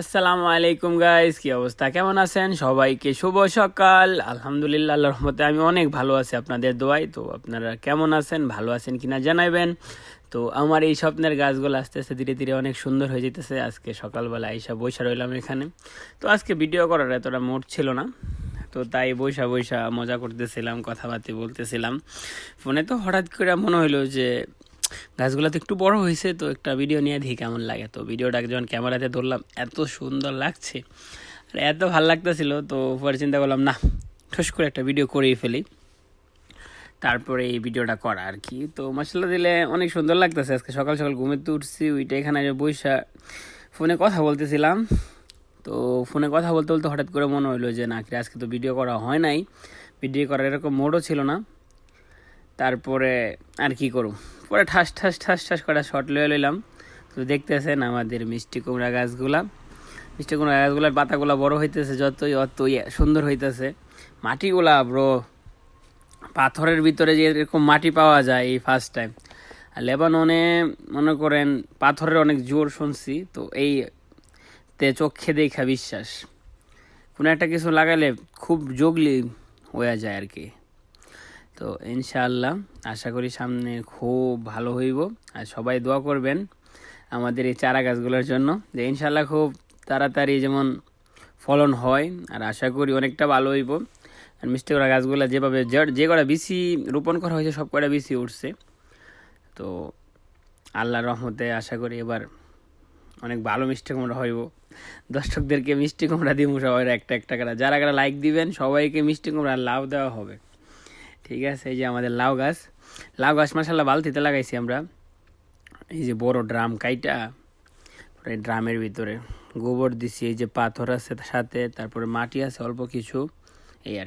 আসসালামু আলাইকুম গাইস কি অবস্থা? কেমন আছেন? সবাইকে শুভ সকাল। আলহামদুলিল্লাহ, আল্লাহর রহমতে আমি অনেক ভালো আছি আপনাদের দোয়াই তো আপনারা কেমন আছেন? ভালো আছেন কিনা জানাবেন তো আমার এই স্বপ্নের গাছগুলো আস্তে আস্তে ধীরে ধীরে অনেক সুন্দর হয়ে যেতেছে। আজকে সকালবেলা এইসব বৈশা রইলাম এখানে। তো আজকে ভিডিও করার এতটা মোট ছিল না। তো তাই বৈশা বৈশা মজা করতেছিলাম, কথাবার্তা বলতেছিলাম। ফোনে তো হঠাৎ করে মনে হলো যে গাছগুলো তো একটু বড় হয়েছে, তো একটা ভিডিও নিয়ে দেখি কেমন লাগে। তো ভিডিওটা যখন ক্যামেরাতে ধরলাম, এত সুন্দর লাগছে। আর এত ভালো লাগতেছিল, তো পরে চিন্তা করলাম, না, ঠোস করে একটা ভিডিও করেই ফেলি। তারপরে এই ভিডিওটা করা আর কি। তো মশলা দিলে অনেক সুন্দর লাগতেছে। আজকে সকাল সকাল ঘুমেতে উঠছি ওইটা এখানে যে বৈশা ফোনে কথা বলতেছিলাম। তো ফোনে কথা বলতে বলতে হঠাৎ করে মনে হলো যে, না, আজকে তো ভিডিও করা হয় নাই। ভিডিও করার এরকম মোডও ছিল না। তারপরে আর কি করব? পরে ঠাস ঠাস ঠাস ঠাস করা শর্ট লয়ে লইলাম। তো দেখতেছেন আমাদের মিষ্টি কুমড়া গাছগুলা। মিষ্টি কুমড়া গাছগুলার পাতাগুলা বড় হইতেছে, যতই অতই সুন্দর হইতেছে। মাটিগুলা ব্রো পাথরের ভিতরে যে এরকম মাটি পাওয়া যায় এই ফার্স্ট টাইম আর লেবাননে মনে করেন পাথরের অনেক জোর শুনছি, তো এই তে চোখে দেখা বিশ্বাস। কোনো একটা কিছু লাগালে খুব জগলি হয়ে যায় আর কি। তো ইনশাআল্লাহ আশা করি সামনে খুব ভালো হইব। আর সবাই দোয়া করবেন আমাদের এই চারা গাছগুলোর জন্য যে ইনশাআল্লাহ খুব তাড়াতাড়ি যেমন ফলন হয়, আর আশা করি অনেকটা ভালো হইব। আর মিষ্টি করা গাছগুলো যেভাবে যে- কটা বিসি রোপণ করা হয়েছে সব কটা বিসি উঠছে। তো আল্লাহর রহমতে আশা করি এবার অনেক ভালো মিষ্টি কুমড়া হইব। দর্শকদেরকে মিষ্টি কুমড়া দিব সবাই, একটা একটা করে। যারা যারা লাইক দিবেন, সবাইকে মিষ্টি কুমড়া লাভ দেওয়া হবে। ঠিক আছে, এই যে আমাদের লাউ গাছ। লাউ গাছ মাসাল্লাহ বালতিতে লাগাইছি আমরা। এই যে বড় ড্রাম কাইটা এই ড্রামের ভিতরে। গোবর দিছি, এই যে পাথর আছে সাথে, তারপরে মাটি আছে অল্প কিছু, এই আর।